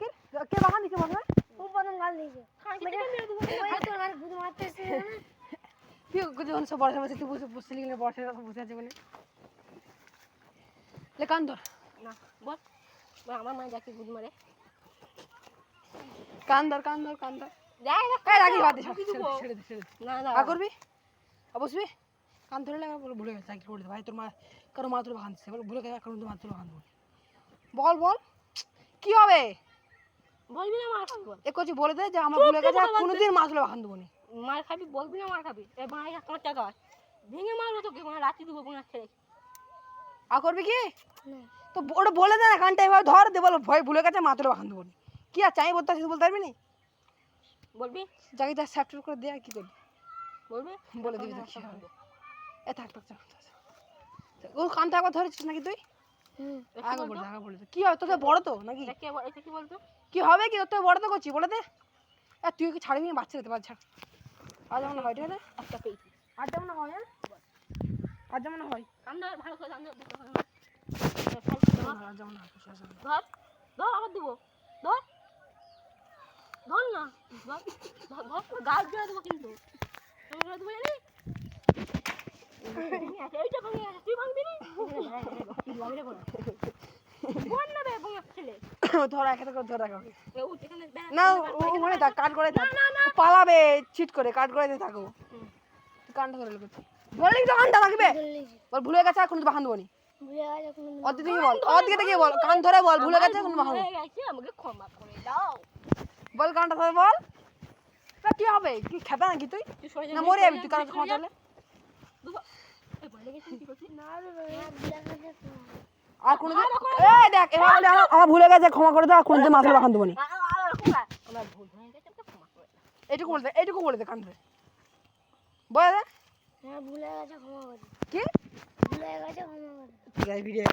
কি কে বল না ও প্রথম গাল দিয়েছে ওই তোর গাল বুঝে মারতে এসেছিল না তুই যখন সব বড় সমস্যা তুই বুঝে বুঝতে লিখলে বড় সমস্যা বসে আছে বলে। লে কান ধর। না। বল। বল, আমার মা যাকে গুদ মারে। কান ধর কান ধর কান ধর। দেখ এই রাখি বাদ দে ছেড়ে দে, ছেড়ে দে না না। আ করবি? বসবি? কান ধরে লাগা বলে ভুলে গেছে করে দে। ভাই তোর মা কারও মা তোর দিচ্ছে বলে ভুলে গেছে কারণ তোর মা তোর দেবো বল বল। কি হবে? বলবি না মার খাবি। বল এ কচি বলে দে যে আমার ভুলে গেছে কোনোদিন মাছ তুলে বাহান দেবো মার খাবি বলবি না মার খাবি। এ ভাই পাঁচ টাকা। ভেঙে মারবো তোকে মানে রাতে দেবো কোনো ছেড়ে। আ করবি কি? তো ওটা বলে দে না কানটা এভাবে ধর দে বলো ভয় ভুলে গেছে মা তুলে বাহান দেবো কি আর চাই বলতে আসিস বলতে পারবি নি? বলবি? যাকে যা স্যাপটার করে দে আর কি করবি। বলবি? বলে দিবি এ থাক থাক। ও কানটা একবার ধরেছিস নাকি তুই? আগে বলে আগে বলে কি হবে তোর থেকে বড় তো নাকি? এটা কি বলতো? কি হবে কি? তোর বড় তো করছি বলে দে। এ তুই কি ছাড়বি না বাচ্চা দিতে পার ছাড় আজ যেমন হয় ঠিক আছে? একটা পেয়েছি। আজ যেমন হয় হ্যাঁ? আজ যেমন হয়। আমরা ভালো করে হয়। ধর ধর আবার দেবো। ধর। ধর না। ধর ধর তোর জোড়া দেবো কিন্তু। দেবো জানি এইটা ভাঙে তুই ভাঙবি নি? বল না বে বঙ্গা ছেলে ধর একে করে ধরে রাখো এ উঠ এখানে বেড়া না ওখানে থাক কাট করে থাক পালাবে চিট করে কাট করে দিয়ে থাকো। কানটা ধরে লেগে বললি তো কানটা লাগবে বল ভুলে গেছে এখন তো বাহান দেবো নি। অদিকে বল বল কান ধরে বল ভুলে গেছে এখন বাহান আমাকে ক্ষমা করে দাও। বল কানটা ধরে বল। তা কি হবে? কি খেপা নাকি তুই? না মরে যাবি তুই কারণ ক্ষমা চাইলে। আর কোনো এই দেখ এবার আমার ভুলে গেছে ক্ষমা করে দাও কোনোদিন মাথা রাখান দেবো নি। এইটুকু বলে দে এইটুকু বলে দে কান ধরে বলে দে। হ্যাঁ ভুলে গেছে ক্ষমা করে কি? ভুলে গেছে ক্ষমা করে ঠিক আছে ভিডিও